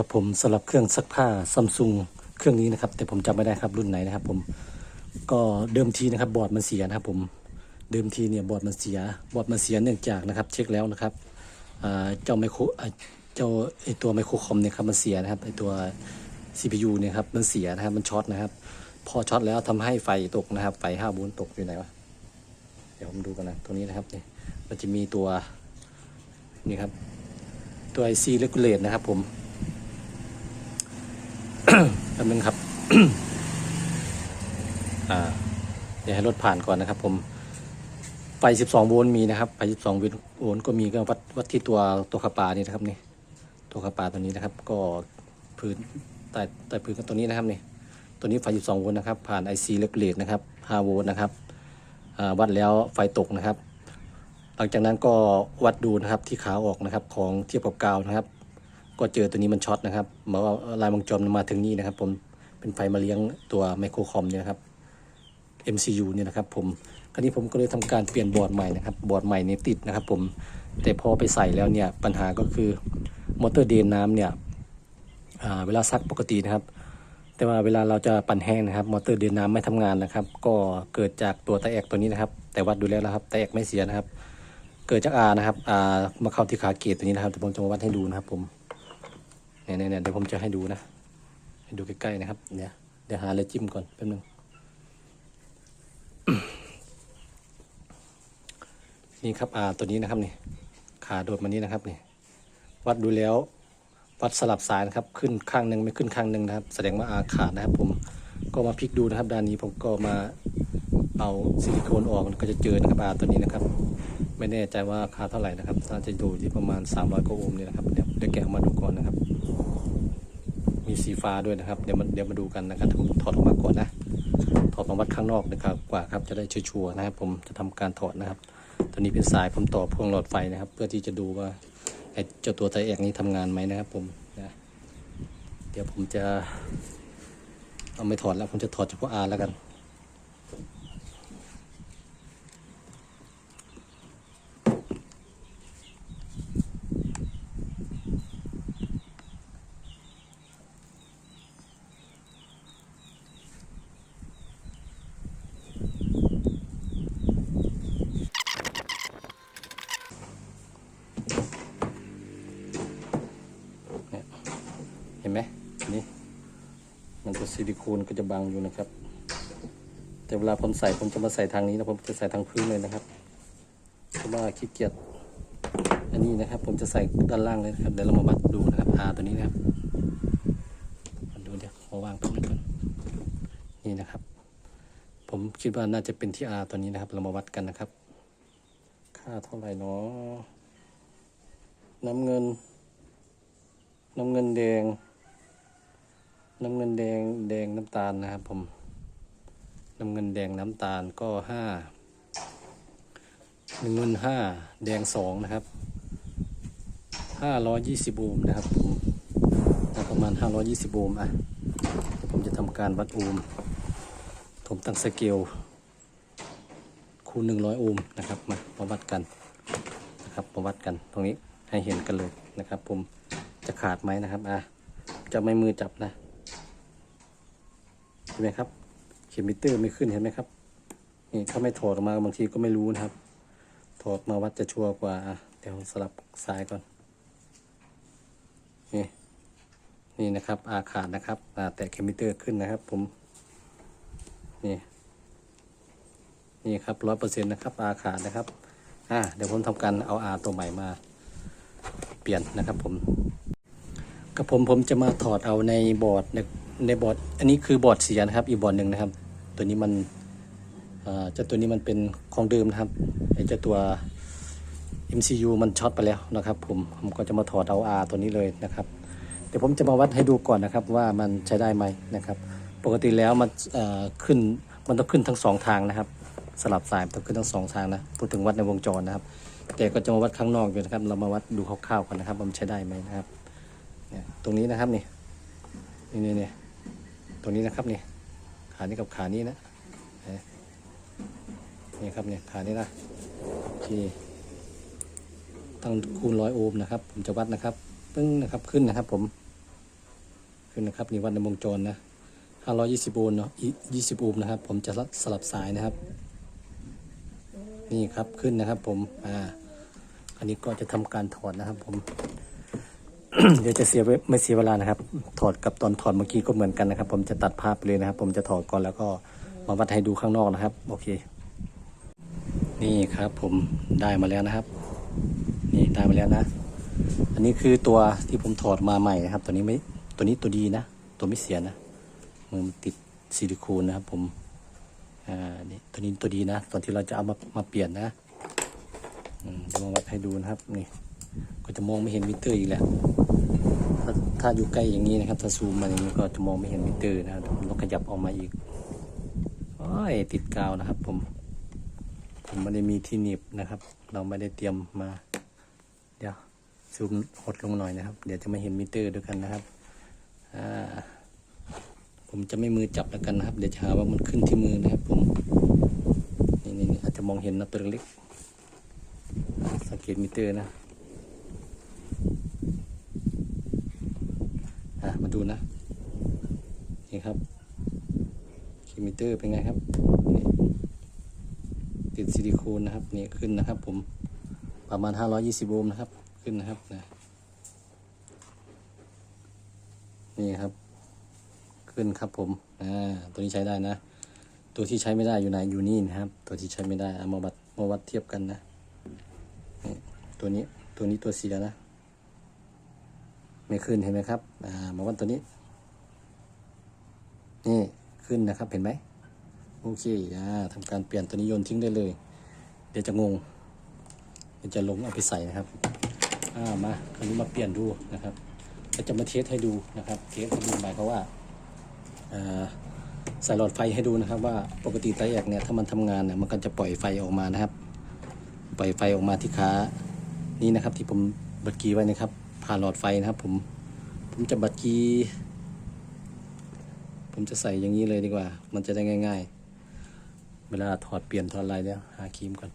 ครับผมสำหรับเครื่องซักผ้าซัมซุงเครื่องนี้นะครับ แต่ผมจำไม่ได้ครับรุ่นไหนนะครับ ผมก็เดิมทีนะครับบอร์ดมันเสียนะครับ ผมเดิมทีเนี่ยบอร์ดมันเสียบอร์ดมันเสียเนื่องจากนะครับ เช็คแล้วนะครับเจ้าไมโครเจ้าไอตัวไมโครคอมเนี่ยครับมันเสียนะครับไอตัว CPU เนี่ยครับมันเสียนะครับมันช็อตนะครับ พอช็อตแล้วทำให้ไฟตกนะครับ ไฟห้าโวลต์ตกอยู่ไหนวะเดี๋ยวผมดูกันนะตรงนี้นะครับเนี่ยมันจะมีตัวนี่ครับตัว IC regulate นะครับผม แป๊บนึงครับอ่าเดี๋ยวให้รถผ่านก่อนนะครับ ผมไฟ12 โวลต์มีนะครับไฟ12 โวลต์ก็มีก็วัดวัดที่ตัวตัวขาปานี่นะครับนี่ ตัวขาปาตัวนี้นะครับ ก็พื้นใต้ใต้พื้นกันตัวนี้นะครับนี่ตัวนี้ไฟ12 โวลต์นะครับ ผ่าน IC regulate นะครับ 5 โวลต์นะครับอ่าวัดแล้วไฟตกนะครับ หลังจากนั้นก็วัดดูนะครับที่ขาออกนะครับของเทียบกับกาวนะครับ ก็เจอตัวนี้มันช็อตนะครับมาว่าลายวงจรมันมาถึงนี่นะครับ ผมเป็นไฟมาเลี้ยงตัวไมโครคอมเนี่ยนะครับ MCU เนี่ยนะครับ ผมคราวนี้ผมก็เลยทำการเปลี่ยนบอร์ดใหม่นะครับ บอร์ดใหม่เนี่ยติดนะครับ ผมแต่พอไปใส่แล้วเนี่ยปัญหาก็คือมอเตอร์เดนน้ำเนี่ยเวลาซักปกตินะครับ แต่ว่าเวลาเราจะปั่นแห้งนะครับ มอเตอร์เดินน้ำไม่ทำงานนะครับ ก็เกิดจากตัวไตแอกตัวนี้นะครับ แต่วัดดูแล้วนะครับไตแอกไม่เสียนะครับ เกิดจากอานะครับอามาเข้าที่ขาเกตตัวนี้นะครับเดี๋ยวผมจะมาวัดให้ดูนะครับผม เนี่ยเนี่ยเดี๋ยวผมจะให้ดูนะ ให้ดูใกล้ๆนะครับเนี่ยเดี๋ยวหาอะไรจิ้มก่อนแป๊บนึงนี่ครับอาตัวนี้นะครับนี่ขาโดดมานี้นะครับนี่วัดดูแล้ววัดสลับสายนะครับขึ้นข้างหนึ่งไม่ขึ้นข้างหนึ่งนะครับ แสดงว่าอาขาดนะครับ ผมก็มาพลิกดูนะครับ ด้านนี้ผมก็มาเอาซิลิโคนออกก็จะเจอนะครับอาตัวนี้นะครับ ไม่แน่ใจว่าราคาเท่าไหร่นะครับน่าจะอยู่ที่ประมาณ 300กว่าโอห์มนี่นะครับเดี๋ยวเดี๋ยวแกะออกมาดูก่อนนะครับ มีสีฟ้าด้วยนะครับ เดี๋ยวมันเดี๋ยวมาดูกันนะครับผมถอดออกมาก่อนนะ ถอดมาวัดข้างนอกนะครับ กว่าครับจะได้ชัวร์นะครับ ผมจะทำการถอดนะครับ ตัวนี้เป็นสายผมต่อพ่วงหลอดไฟนะครับ เพื่อที่จะดูว่าไอ้เจ้าตัวไตแอกนี้ทำงานไหมนะครับ ผมนะเดี๋ยวผมจะเอาไม่ถอดแล้วผมจะถอดเฉพาะอาร์แล้วกัน ห็นไหมนี่มันเป็นซิลิโคนก็จะบังอยู่นะครับ แต่เวลาผมใส่ผมจะมาใส่ทางนี้นะผมจะใส่ทางพื้นเลยนะครับเพราะว่าขี้เกียจอันนี้นะครับ ผมจะใส่ด้านล่างเลยนะครับเดี๋ยวเรามาวัดดูนะครับอาตัวนี้นะครับมาดูเดี๋ยวขอวางตรงนี้ก่อนนี่นะครับ ผมคิดว่าน่าจะเป็นที่อาตัวนี้นะครับ เรามาวัดกันนะครับ ค่าเท่าไหร่เนาะน้ำเงิน น้ำเงินแดง น้ำเงินแดงแดงน้ำตาลนะครับผม น้ำเงินแดงน้ำตาลก็ห้าหนึ่งเงินห้าแดงสองนะครับห้าร้อยยี่สิบโอห์มนะครับผมประมาณห้าร้อยยี่สิบโอห์มอะผมจะทำการวัดโอห์มผมตั้งสเกลคูณหนึ่งร้อยโอห์มนะครับมามาวัดกันนะครับมาวัดกันตรงนี้ให้เห็นกันเลยนะครับ ผมจะขาดไหมนะครับอะจะไม่มือจับนะ ห็นไหมครับเข็มมิเตอร์ไม่ขึ้นเห็นไหมครับนี่ถ้าไม่ถอดออกมาบางทีก็ไม่รู้นะครับ ถอดมาวัดจะชัวร์กว่าอะเดี๋ยวสลับซ้ายก่อนนี่นี่นะครับอาขาดนะครับแต่เข็มมิเตอร์ขึ้นนะครับ ผมนี่นี่ครับร้อยเปอร์เซ็นต์นะครับอาขาดนะครับอ่าเดี๋ยวผมทำการเอาอาตัวใหม่มาเปลี่ยนนะครับผมกับผมผมจะมาถอดเอาในบอร์ด ในบอร์ดอันนี้คือบอร์ดเสียนะครับ อีกบอร์ดหนึ่งนะครับ ตัวนี้มันเจ้าตัวนี้มันเป็นของเดิมนะครับไอ้เจ้าตัว MCU มันช็อตไปแล้วนะครับ ผมผมก็จะมาถอดเอา R ตัวนี้เลยนะครับเดี๋ยวผมจะมาวัดให้ดูก่อนนะครับว่ามันใช้ได้ไหมนะครับ ปกติแล้วมันขึ้นมันต้องขึ้นทั้งสองทางนะครับ สลับสายต้องขึ้นทั้งสองทางนะพูดถึงวัดในวงจรนะครับ แต่ก็จะมาวัดข้างนอกอยู่นะครับ เรามาวัดดูคร่าวๆก่อนนะครับมันใช้ได้ไหมนะครับเนี่ยตรงนี้นะครับนี่นี่นี่นี่ ตรงนี้นะครับนี่ขานี้กับขานี้นะนี่ครับเนี่ยขานี้นะโอเคตั้งคูณร้อยโอห์มนะครับ ผมจะวัดนะครับปึ้งนะครับขึ้นนะครับ ผม ขึ้นนะครับนี่วัดในวงจรนะ520โวลต์เนาะอี20โอห์มนะครับ ผมจะสลับสายนะครับ นี่ครับขึ้นนะครับ ผมอ่าอันนี้ก็จะทำการถอดนะครับ ผม เดี๋ยวจะเสียไม่เสียเวลานะครับ ถอดกับตอนถอดเมื่อกี้ก็เหมือนกันนะครับ ผมจะตัดภาพไปเลยนะครับ ผมจะถอดก่อนแล้วก็มาวัดให้ดูข้างนอกนะครับ โอเค นี่ครับผมได้มาแล้วนะครับ นี่ได้มาแล้วนะ อันนี้คือตัวที่ผมถอดมาใหม่นะครับ ตัวนี้ไม่ตัวนี้ตัวดีนะ ตัวไม่เสียนะมือมันติดซิลิโคนนะครับ ผมอ่านี่ตัวนี้ตัวดีนะตอนที่เราจะเอามามาเปลี่ยนนะอืมจะมาวัดให้ดูนะครับนี่ก็จะมองไม่เห็นมิเตอร์อีกแล้ว ถ้าอยู่ใกล้อย่างนี้นะครับ ถ้าซูมมาอย่างนี้ก็จะมองไม่เห็นมิเตอร์นะครับผมต้องขยับออกมาอีกโอ้ยติดกาวนะครับ ผม ผมไม่ได้มีที่หนีบนะครับ เราไม่ได้เตรียมมา เดี๋ยวซูมหดลงหน่อยนะครับ เดี๋ยวจะไม่เห็นมิเตอร์ด้วยกันนะครับอ่าผมจะไม่มือจับแล้วกันนะครับ เดี๋ยวจะหาว่ามันขึ้นที่มือนะครับ ผมนี่นี่นี่อาจจะมองเห็นนะตัวเล็กสังเกตมิเตอร์นะ อะ มาดูนะนี่ครับคีมิเตอร์เป็นไงครับ ติดซิลิโคนนะครับนี่ขึ้นนะครับผมประมาณ 520 โอห์มนะครับ ขึ้นนะครับนะนี่ครับ ขึ้นครับผมอ่าตัวนี้ใช้ได้นะ ตัวที่ใช้ไม่ได้อยู่ไหนอยู่นี่นะครับ ตัวที่ใช้ไม่ได้เอามาวัดมาวัดเทียบกันนะนี่ตัวนี้ตัวนี้ตัวเสียนะ ไม่ขึ้นเห็นไหมครับอ่ามาวัดตัวนี้ นี่ขึ้นนะครับเห็นไหมโอเคอ่าทำการเปลี่ยนตัวนี้โยนทิ้งได้เลย เดี๋ยวจะงงเดี๋ยวจะลงเอาไปใส่นะครับอ่ามาคราวนี้มาเปลี่ยนดูนะครับก็จะมาเทสให้ดูนะครับเทสให้ดูหมายความว่าอ่าใส่หลอดไฟให้ดูนะครับ ว่าปกติไตรแอกเนี่ยถ้ามันทำงานเนี่ยมันก็จะปล่อยไฟออกมานะครับ ปล่อยไฟออกมาที่ขานี่นะครับ ที่ผมบัดกีไว้นะครับ ผ่านหลอดไฟนะครับผมผมจะบัดกีผมจะใส่อย่างนี้เลยดีกว่า มันจะได้ง่าย ๆ เวลาถอดเปลี่ยนถอดอะไรเนี่ยหาครีมก่อน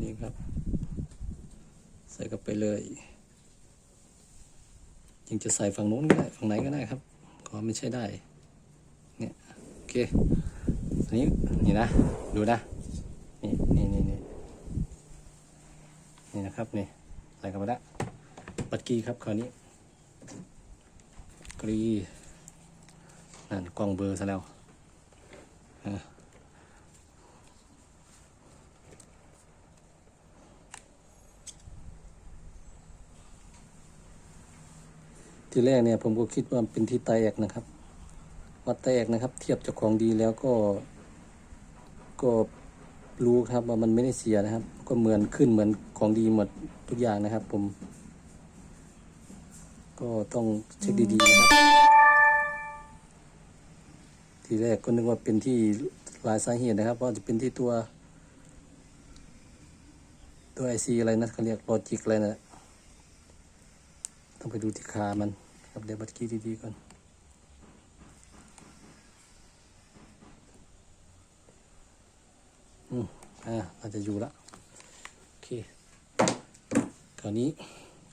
นี่ครับ ใส่กับไปเลยยังจะใส่ฝั่งโน้นก็ได้ ฝั่งไหนก็ได้ครับขอไม่ใช่ได้ เนี่ย โอเค นี้นี่นะ ดูนะ นี่นี่นี่นี่นี่นะครับนี่ใส่เข้าไปแล้วปัดกีครับคราวนี้กรีนั่นกล้องเบอร์ซะแล้วทีแรกเนี่ยผมก็คิดว่าเป็นที่ไตแอกนะครับ วัดแตกนะครับ เทียบจากของดีแล้วก็ ก็รู้ครับว่ามันไม่ได้เสียนะครับ ก็เหมือนขึ้นเหมือนของดีหมดทุกอย่างนะครับผม ก็ต้องเช็คดีๆนะครับ ทีแรกก็นึกว่าเป็นที่หลายสาเหตุนะครับว่าจะเป็นที่ตัว ตัวไอซีอะไรนะเขาเรียกลจิกอะไรนะต้องไปดูที่ขามันครับเดี๋ยวบัดกี้ดีๆก่อน อ่าอาจจะอยู่ละโอเคคราวนี้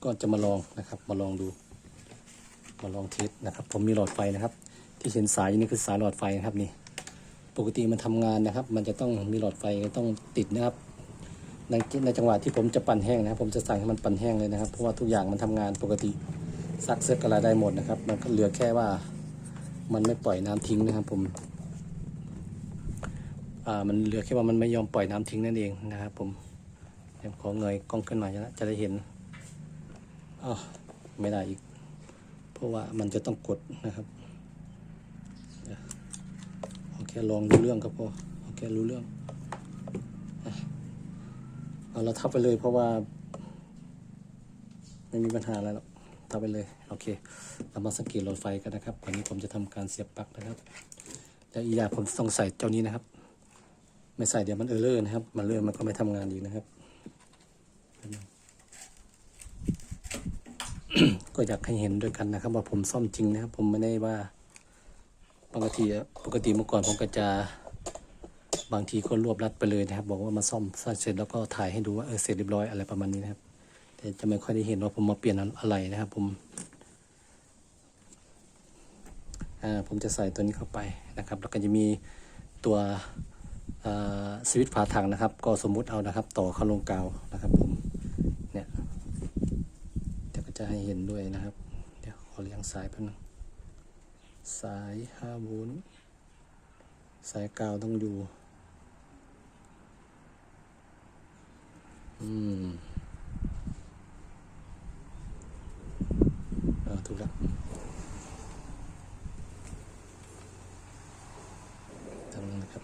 ก็จะมาลองนะครับ มาลองดู มาลองเทสนะครับ ผมมีหลอดไฟนะครับ ที่เห็นสายนี่คือสายหลอดไฟนะครับนี่ ปกติมันทำงานนะครับ มันจะต้องมีหลอดไฟต้องติดนะครับในในจังหวะที่ผมจะปั่นแห้งนะครับ ผมจะสั่งให้มันปั่นแห้งเลยนะครับ เพราะว่าทุกอย่างมันทำงานปกติซักเซ็ตอะไรได้หมดนะครับ มันก็เหลือแค่ว่ามันไม่ปล่อยน้ำทิ้งนะครับ ผม มันเหลือแค่ว่ามันไม่ยอมปล่อยน้ำทิ้งนั่นเองนะครับ ผมเดี๋ยวขอเงยกล้องขึ้นมาจะจะได้เห็นอ๋อไม่ได้อีก เพราะว่ามันจะต้องกดนะครับเดี๋ยวเอาแค่ลองรู้เรื่องครับพอเอาแค่รู้เรื่องเอาเราทับไปเลยเพราะว่าไม่มีปัญหาอะไรหรอกทับไปเลย โอเค เรามาสังเกตหลอดไฟกันนะครับวันนี้ผมจะทำการเสียบปลั๊กนะครับ แล้วอีกอย่างผมต้องใส่เจ้านี้นะครับ ไม่ใส่เดี๋ยวมันเออร์เลอร์นะครับ มันเลื่อนมันก็ไม่ทำงานอีนะครับ ก็อยากให้เห็นด้วยกันนะครับ ว่าผมซ่อมจริงนะครับ ผมไม่ได้ว่าปกติปกติเมื่อก่อนผมก็จะบางทีก็รวบรัดไปเลยนะครับ บอกว่ามาซ่อมเสร็จแล้วก็ถ่ายให้ดูว่าเออเสร็จเรียบร้อยอะไรประมาณนี้นะครับ แต่จะไม่ค่อยได้เห็นว่าผมมาเปลี่ยนอะไรนะครับ ผมอ่าผมจะใส่ตัวนี้เข้าไปนะครับ แล้วก็จะมีตัว สวิตช์ฝาถังนะครับ ก็สมมุติเอานะครับ ต่อเข้าลงกาวนะครับผมเนี่ยเดี๋ยวก็จะให้เห็นด้วยนะครับ เดี๋ยวขอเลี้ยงสายแป๊บนึงสาย5โวลต์สายกาวต้องอยู่อืมเออถูกแล้วทำนั้นนะครับ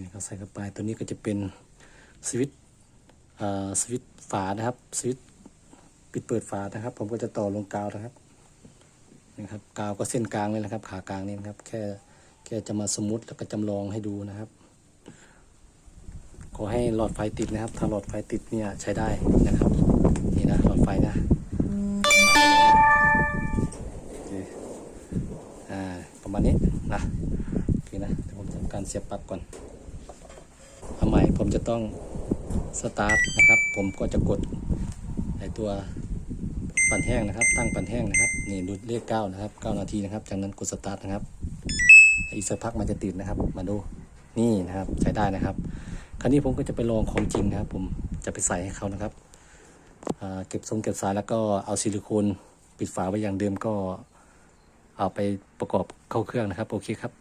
นี่ก็ ใส่เข้าไป ตัวนี้ก็จะเป็นสวิตสวิตฝานะครับสวิตปิดเปิดฝานะครับ ผมก็จะต่อลงกาวนะครับนี่ครับกาวก็เส้นกลางเลยนะครับ ขากลางนี่นะครับ แค่แค่จะมาสมมติแล้วก็จำลองให้ดูนะครับ ขอให้หลอดไฟติดนะครับ ถ้าหลอดไฟติดเนี่ยใช้ได้นะครับ นี่นะหลอดไฟนะประมาณนี้นะโอเคนะเดี๋ยวผมทำการเสียบปลั๊กก่อน ทำไมผมจะต้องสตาร์ทนะครับ ผมก็จะกดไอตัวปั่นแห้งนะครับ ตั้งปั่นแห้งนะครับนี่ดูเลขเก้านะครับเก้านาทีนะครับ จากนั้นกดสตาร์ทนะครับอีกสักพักมันจะติดนะครับ มาดูนี่นะครับใช้ได้นะครับ คราวนี้ผมก็จะไปลองของจริงนะครับ ผมจะไปใส่ให้เขานะครับเก็บทรงเก็บสายแล้วก็เอาซิลิโคนปิดฝาไว้อย่างเดิมก็เอาไปประกอบเข้าเครื่องนะครับ โอเคครับ